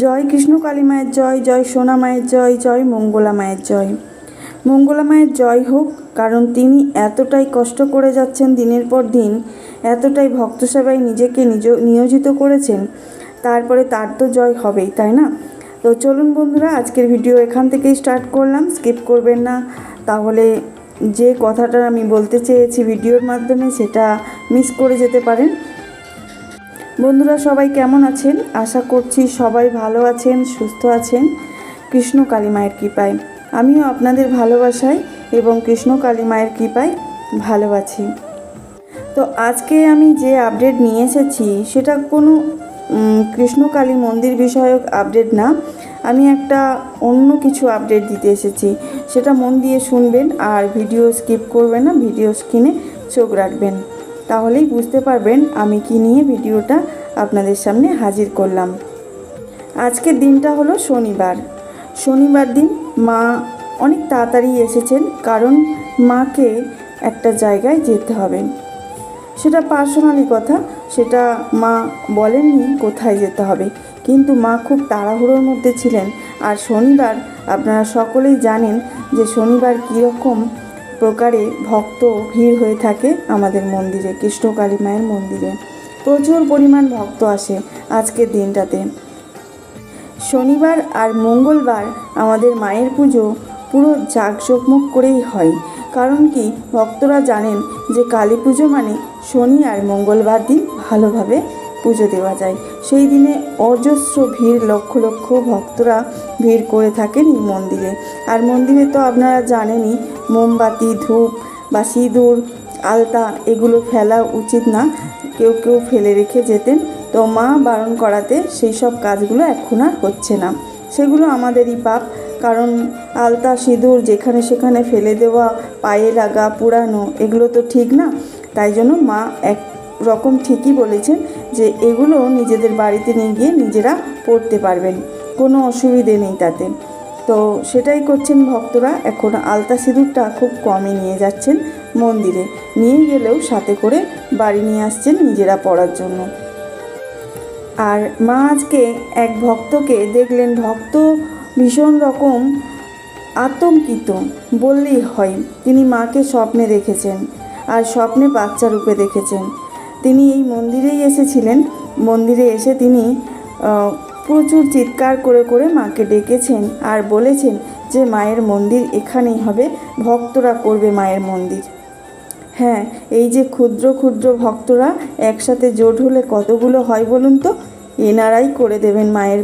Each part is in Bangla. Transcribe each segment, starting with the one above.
জয় কৃষ্ণ কালী মায়ের জয় জয় সোনা মায়ের জয় জয় মঙ্গলা মায়ের জয়। মঙ্গলা মায়ের জয় হোক, কারণ তিনি এতটাই কষ্ট করে যাচ্ছেন দিনের পর দিন, এতটাই ভক্ত সেবায় নিজেকে নিজ, নিয়োজিত করেছেন, তারপরে তার তো জয় হবেই, তাই না? তো চলুন বন্ধুরা, আজকের ভিডিও এখান থেকেই স্টার্ট করলাম স্কিপ করবেন না। তাহলে যে কথাটা আমি বলতে চেয়েছি ভিডিওর মাধ্যমে, সেটা মিস করে যেতে পারেন। বন্ধুরা সবাই কেমন আছেন? আশা করছি সবাই ভালো আছেন সুস্থ আছেন। কৃষ্ণ কালী মায়ের কৃপায়। আমিও আপনাদের ভালোবাসায় এবং কৃষ্ণ কালী মায়ের কৃপায় ভালো আছি। তো আজকে আমি যে আপডেট নিয়ে এসেছি সেটা কোনো উম, কৃষ্ণকালী মন্দির বিষয়ক আপডেট না। আমি একটা অন্য কিছু আপডেট দিতে এসেছি। সেটা মন দিয়ে শুনবেন আর ভিডিও স্কিপ করবেন না ভিডিও স্ক্রিনে চোখ রাখবেন। তাহলেই বুঝতে পারবেন আমি কি নিয়ে ভিডিওটা আপনাদের সামনে হাজির করলাম। আজকের দিনটা হলো শনিবার। শনিবার দিন মা অনেক তাড়াতাড়ি এসেছেন, কারণ মাকে একটা জায়গায় যেতে হবে। সেটা পার্সোনালি কথা, সেটা মা বলেননি কোথায় যেতে হবে। কিন্তু মা খুব তাড়াহুড়োর মধ্যে ছিলেন। আর শনিবার আপনারা সকলেই জানেন যে শনিবার কীরকম প্রকারে ভক্ত ভিড় হয়ে থাকে আমাদের মন্দিরে, কৃষ্ণকালী মায়ের মন্দিরে। প্রচুর পরিমাণ ভক্ত আসে আজকের দিনটাতে। শনিবার আর মঙ্গলবার আমাদের মায়ের পুজো পুরো জাঁকজমক করেই হয়। কারণ কি? ভক্তরা জানেন যে কালী পুজো মানে শনি আর মঙ্গলবার দিন ভালোভাবে পুজো দেওয়া যায়। সেই দিনে অজস্র ভিড়, লক্ষ লক্ষ ভক্তরা ভিড় করে থাকেন এই মন্দিরে। আর মন্দিরে তো আপনারা জানেনই, মোমবাতি, ধূপ বা সিঁদুর, আলতা এগুলো ফেলা উচিত না। কেউ কেউ ফেলে রেখে যেতেন। তো মা বারণ করাতে সেই সব কাজগুলো এখন আর হচ্ছে না। সেগুলো আমাদেরই পাপ। কারণ আলতা, সিঁদুর যেখানে সেখানে ফেলে দেওয়া, পায়ে লাগা পুরানো এগুলো তো ঠিক না। তাই জন্য মা এক রকম ঠিকই বলেছেন যে এগুলো নিজেদের বাড়িতে নিয়ে গিয়ে নিজেরা পড়তে পারবেন। কোনো অসুবিধে নেই তাতে। তো সেটাই করছেন ভক্তরা। এখন আলতা সিঁদুরটা খুব কমই নিয়ে যাচ্ছেন মন্দিরে। নিয়ে গেলেও সাথে করে বাড়ি নিয়ে আসছেন নিজেরা পড়ার জন্য। আর মা আজকে এক ভক্তকে দেখলেন। ভক্ত ভীষণ রকম আতঙ্কিত। বললেই হয়, তিনি মাকে স্বপ্নে দেখেছেন আর স্বপ্নে বাচ্চা রূপে দেখেছেন। তিনি এই মন্দিরেই এসেছিলেন। মন্দিরে এসে তিনি প্রচুর চিৎকার করে করে মাকে ডেকেছেন আর বলেছেন যে, মায়ের মন্দির এখানেই হবে, ভক্তরা করবে মায়ের মন্দির। হ্যাঁ এই যে ক্ষুদ্র ক্ষুদ্র ভক্তরা একসাথে জোট হলে কতগুলো হয় বলুন তো? এনারাই করে দেবেন মায়ের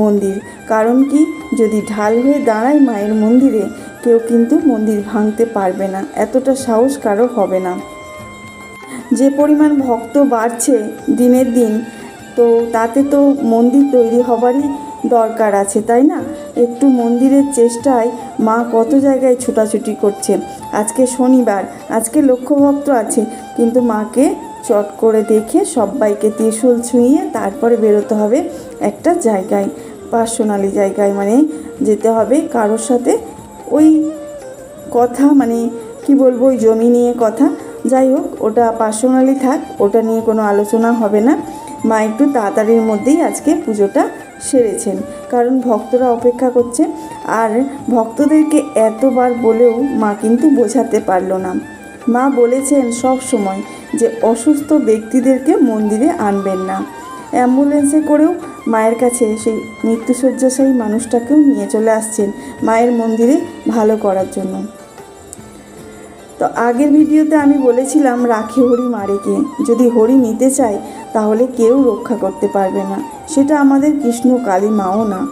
মন্দির। কারণ কি? যদি ঢাল হয়ে দাঁড়ায় মায়ের মন্দিরে, কেউ কিন্তু মন্দির ভাঙতে পারবে না। এতটা সাহস কারও হবে না। যে পরিমাণ ভক্ত বাড়ছে দিনের দিন, তো তাতে তো মন্দির তৈরি হবারই দরকার আছে, তাই না? একটু মন্দিরের চেষ্টায় মা কত জায়গায় ছোটাছুটি করছে। আজকে শনিবার, আজকে লক্ষ্য ভক্ত আছে, কিন্তু মাকে চট করে দেখে সবাইকে ত্রিশূল ছুঁয়ে তারপরে বেরোতে হবে একটা জায়গায়, পার্সোনালি জায়গায় মানে যেতে হবে কারোর সাথে ওই কথা মানে কি বলব, ওই জমি নিয়ে কথা যাই হোক, ওটা পার্সোনালি থাক, ওটা নিয়ে কোনো আলোচনা হবে না। মা একটু তাড়াতাড়ির মধ্যেই আজকে পুজোটা সেরেছেন, কারণ ভক্তরা অপেক্ষা করছে। আর ভক্তদেরকে এতবার বলেও মা কিন্তু বোঝাতে পারল না। মা বলেছেন সব সময় যে অসুস্থ ব্যক্তিদেরকে মন্দিরে আনবেন না। অ্যাম্বুলেন্সে করেও মায়ের কাছে সেই মৃত্যুশয্যাশায়ী মানুষটাকেও নিয়ে চলে আসছেন মায়ের মন্দিরে ভালো করার জন্য। তো আগের ভিডিওতে আমি বলেছিলাম রাখি হরি মারে কে। যদি হরি নিতে চায়, তাহলে কেউ রক্ষা করতে পারবে না। সেটা আমাদের কৃষ্ণ কালী মাও না।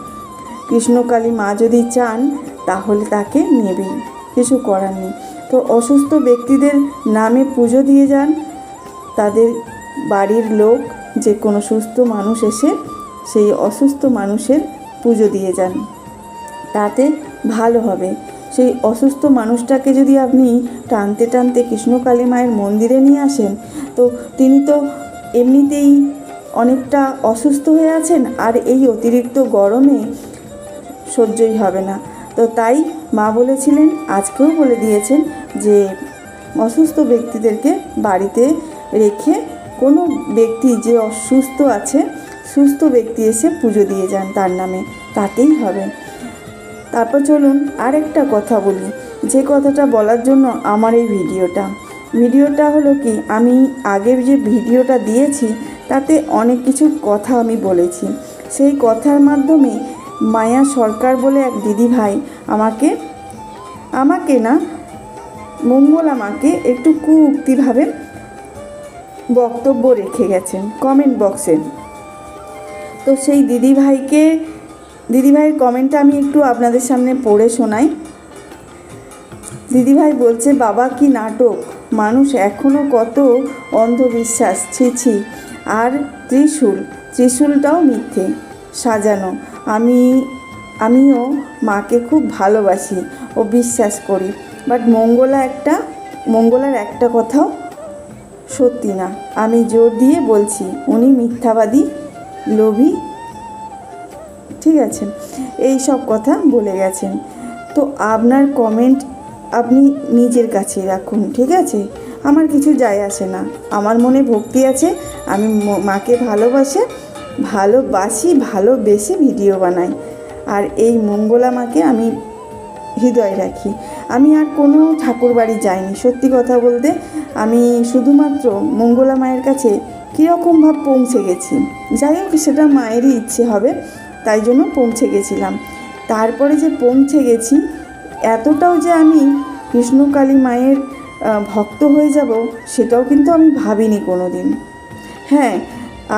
কৃষ্ণ কালী মা যদি চান, তাহলে তাকে নেবেই। কিছু করার নেই। তো অসুস্থ ব্যক্তিদের নামে পুজো দিয়ে যান। তাদের বাড়ির লোক যে কোনো সুস্থ মানুষ এসে সেই অসুস্থ মানুষের পুজো দিয়ে যান। তাতে ভালো হবে। সেই অসুস্থ মানুষটাকে যদি আপনি টানতে টানতে কৃষ্ণকালী মায়ের মন্দিরে নিয়ে আসেন, তো তিনি তো এমনিতেই অনেকটা অসুস্থ হয়ে আছেন আর এই অতিরিক্ত গরমে সহ্যই হবে না। তো তাই মা বলেছিলেন, আজকেও বলে দিয়েছেন যে অসুস্থ ব্যক্তিদেরকে বাড়িতে রেখে কোনো ব্যক্তি যে অসুস্থ আছে, সুস্থ ব্যক্তি এসে পুজো দিয়ে যান তার নামে, তাতেই হবে। তারপর চলুন আরেকটা কথা বলি। যে কথাটা বলার জন্য আমার এই ভিডিওটা। ভিডিওটা হলো কি, আমি আগের যে ভিডিওটা দিয়েছি, তাতে অনেক কিছু কথা আমি বলেছি। সেই কথার মাধ্যমে মায়া সরকার বলে এক দিদি ভাই আমাকে আমাকে না, মঙ্গল আমাকে একটু কুউক্তিভাবে বক্তব্য রেখে গেছেন কমেন্ট বক্সে তো সেই দিদিভাইকে দিদিভাইয়ের কমেন্টটা আমি একটু আপনাদের সামনে পড়ে শোনাই। দিদিভাই বলছে, বাবা, কি নাটক? মানুষ এখনও কত অন্ধবিশ্বাস। ছি ছি। আর ত্রিশূল? ত্রিশূলটাও মিথ্যে। সাজানো। আমি, আমিও মাকে খুব ভালোবাসি ও বিশ্বাস করি। বাট মঙ্গলা একটা, মঙ্গলার একটা কথাও সত্যি না। আমি জোর দিয়ে বলছি, উনি মিথ্যাবাদী, লোভী ঠিক আছে? এই সব কথা বলে গেছেন। তো আপনার কমেন্ট আপনি নিজের কাছে রাখুন, ঠিক আছে? আমার কিছু যায় আসে না। আমার মনে ভক্তি আছে, আমি মাকে ভালোবাসে, ভালোবাসি, ভালোবেসে ভিডিও বানাই। আর এই মঙ্গলা মাকে আমি হৃদয় রাখি। আমি আর কোনো ঠাকুর বাড়ি যাইনি, সত্যি কথা বলতে। আমি শুধুমাত্র মঙ্গলা মায়ের কাছে কীরকমভাবে পৌঁছে গেছি। যাই হোক, সেটা মায়েরই ইচ্ছে হবে। তাই জন্য পৌঁছে গেছিলাম। তারপরে যে পৌঁছে গেছি, এতটাও যে আমি কৃষ্ণকালী মায়ের ভক্ত হয়ে যাব, সেটাও কিন্তু আমি ভাবিনি কোনো দিন হ্যাঁ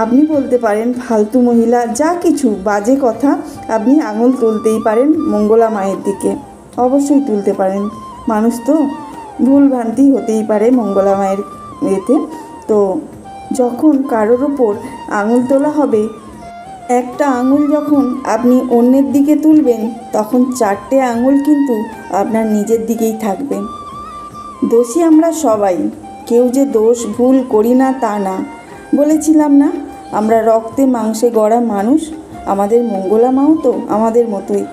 আপনি বলতে পারেন, ফালতু মহিলা, যা কিছু, বাজে কথা আপনি আঙুল তুলতেই পারেন মঙ্গলা মায়ের দিকে। অবশ্যই তুলতে পারেন। মানুষ তো ভুল ভ্রান্তি হতেই পারে মঙ্গলা মায়ের এতে। তো যখন কারোর ওপর আঙুল তোলা হবে একটা আঙুল যখন আপনি অন্যের দিকে তুলবেন, তখন চারটে আঙুল কিন্তু আপনার নিজের দিকেই থাকবে। দোষী আমরা সবাই, কেউ যে দোষ ভুল করি না তা না। বলেছিলাম না, আমরা রক্তে মাংসে গড়া মানুষ, আমাদের মঙ্গলা মাও তো আমাদের মতোই।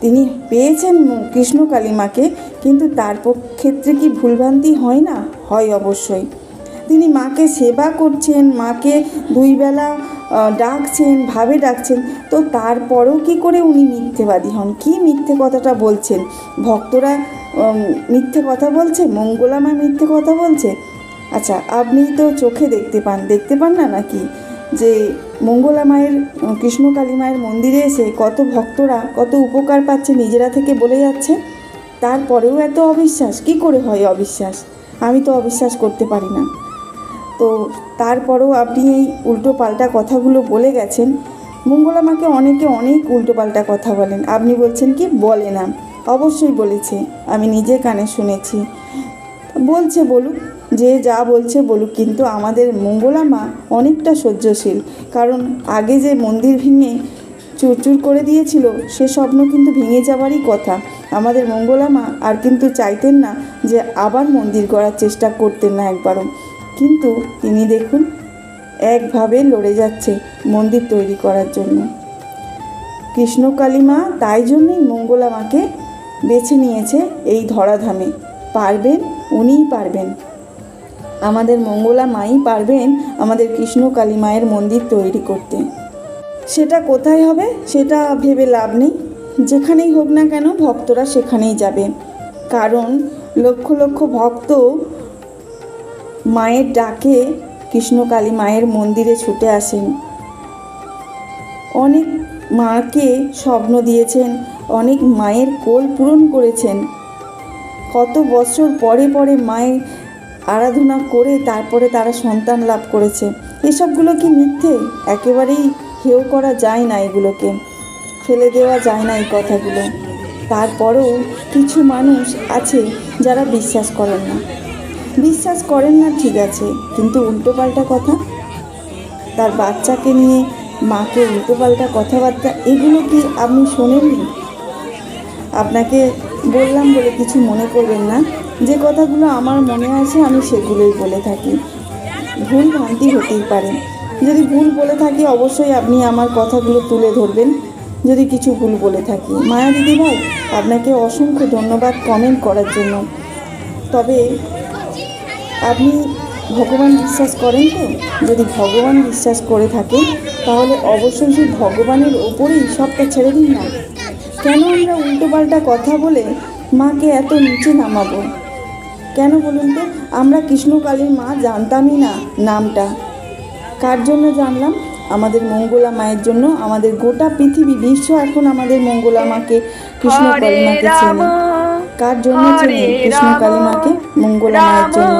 তিনি পেয়েছেন কৃষ্ণ কালিমাকে, কিন্তু তার ক্ষেত্রে কি ভুলভ্রান্তি হয় না? হয় অবশ্যই। তিনি মাকে সেবা করছেন, মাকে দুই বেলা ডাকছেন, ভাবে ডাকছেন। তো তারপরেও কি করে উনি মিথ্যেবাদী হন? কি মিথ্যে কথাটা বলছেন? ভক্তরা মিথ্যে কথা বলছে? মঙ্গলামা মিথ্যে কথা বলছে? আচ্ছা আপনি তো চোখে দেখতে পান। দেখতে পান না নাকি? যে মঙ্গলা মায়ের কৃষ্ণকালী মায়ের মন্দিরে এসে কত ভক্তরা, কত উপকার পাচ্ছে নিজেরা থেকে বলে যাচ্ছে? তারপরেও এত অবিশ্বাস? কি করে হয় অবিশ্বাস? আমি তো অবিশ্বাস করতে পারি না। তো তারপরেও আপনি এই উল্টো পাল্টা কথাগুলো বলে গেছেন। মঙ্গলা মাকে অনেকে অনেক উল্টো পাল্টা কথা বলেন। আপনি বলছেন কি, বলে না। অবশ্যই বলেছে। আমি নিজে কানে শুনেছি। বলছে বলুক, যে যা বলছে বলুক, কিন্তু আমাদের মঙ্গলা মা অনেকটা সহ্যশীল। কারণ আগে যে মন্দির ভেঙে চুরচুর করে দিয়েছিল, সে স্বপ্ন কিন্তু ভেঙে যাওয়ারই কথা। আমাদের মঙ্গলা মা আর কিন্তু চাইতেন না যে আবার মন্দির করার চেষ্টা করতেন না একবারও। কিন্তু তিনি দেখুন, একভাবে লড়ে যাচ্ছে মন্দির তৈরি করার জন্য। কৃষ্ণকালী মা তাই জন্যই মঙ্গলা মাকে বেছে নিয়েছে এই ধরাধামে। পারবেন উনিই পারবেন। আমাদের মঙ্গলা মাই পারবেন আমাদের কৃষ্ণকালী মায়ের মন্দির তৈরি করতে। সেটা কোথায় হবে সেটা ভেবে লাভ নেই। যেখানেই হোক না কেন ভক্তরা সেখানেই যাবে। কারণ লক্ষ লক্ষ ভক্ত মায়ের ডাকে কৃষ্ণকালী মায়ের মন্দিরে ছুটে আসেন। অনেক মাকে স্বপ্ন দিয়েছেন, অনেক মায়ের কোল পূরণ করেছেন। কত বছর পরে পরে মায়ের আরাধনা করে তারপরে তারা সন্তান লাভ করেছে। এসবগুলো কি মিথ্যে? একেবারেই হেও করা যায় না এগুলোকে। ফেলে দেওয়া যায় না এই কথাগুলো। তারপরেও কিছু মানুষ আছে যারা বিশ্বাস করেন না। বিশ্বাস করেন না, ঠিক আছে। কিন্তু উল্টোপাল্টা কথা, তার বাচ্চাকে নিয়ে, মাকে উল্টোপাল্টা কথাবার্তা, এগুলো কি আপনি শোনেননি? আপনাকে বললাম বলে কিছু মনে করবেন না। যে কথাগুলো আমার মনে আছে, আমি সেগুলোই বলে থাকি। ভুল ভ্রান্তি হতেই পারে। যদি ভুল বলে থাকি, অবশ্যই আপনি আমার কথাগুলো তুলে ধরবেন। যদি কিছু ভুল বলে থাকি। মায়া দিদি ভাই আপনাকে অসংখ্য ধন্যবাদ কমেন্ট করার জন্য। তবে আপনি ভগবান বিশ্বাস করেন তো? যদি ভগবান বিশ্বাস করে থাকেন তাহলে অবশ্যই সেই ভগবানের ওপরেই সবটা ছেড়ে দিন না। কেন আমরা উল্টোপাল্টা কথা বলে মাকে এত নিচে নামাবো? কেন বলুন তো? আমরা কৃষ্ণকালীর মা জানতামই না নামটা। কার জন্য জানলাম? আমাদের মঙ্গলা মায়ের জন্য আমাদের গোটা পৃথিবী বিশ্ব এখন আমাদের মঙ্গলা মাকে কৃষ্ণকালী মাকে চেনে। কার জন্য চেনে? কৃষ্ণকালী মাকে মঙ্গলা মায়ের জন্য।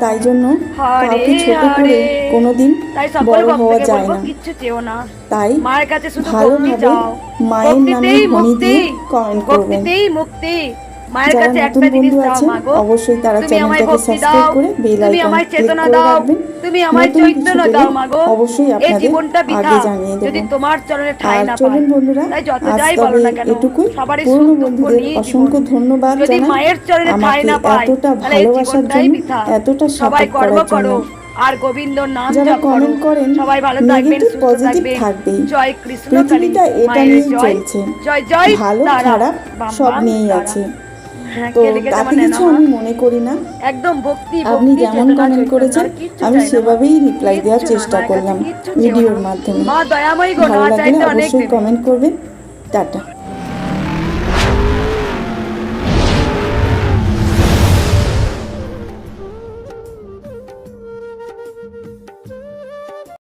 তাই জন্য কাউকে ছোট করে। কোনোদিন বড় হওয়া যায় না। তাই ভালোভাবে মায়ের নামে মুক্তি দিয়ে কমেন্ট করবেন। মুক্তি। মায়ের কাছে একটা জিনিস মাগো অবশ্যই তারা চ্যানেলটাকে সাবস্ক্রাইব করে বেল আইকন আমায় চেতনা দাও তুমি আমায় চৈতন্য দাও মাগো অবশ্যই এই জীবনটা বৃথা। যদি তোমার চরণে ঠাঁই না পায় বন্ধুরা তাই যত যাই বলো না কেন এটুকুই সবারই পুরনো সুখ দুঃখ বন্ধুদের অসংখ্য ধন্যবাদ যদি মায়ের চরণে ঠাঁই না পায় এতটা ভালোবাসার জন্য এতটা সবাই কর্ম করো। আর গোবিন্দর নাম যারা comment করেন, সবাই ভালো থাকবেন থাকবেন। জয় কৃষ্ণ পৃথিবীটা এটা জয়। চলছে। জয় জয় ভালো খারাপ সব নিয়েই আছে। তো তাতে কিছু আমি মনে করি না। একদম ভক্তি আপনি যেমন কমেন্ট করেছেন আমি সেভাবেই রিপ্লাই দেওয়ার চেষ্টা করলাম ভিডিওর মাধ্যমে। ভালো লাগলে অবশ্যই কমেন্ট করবেন। টাটা।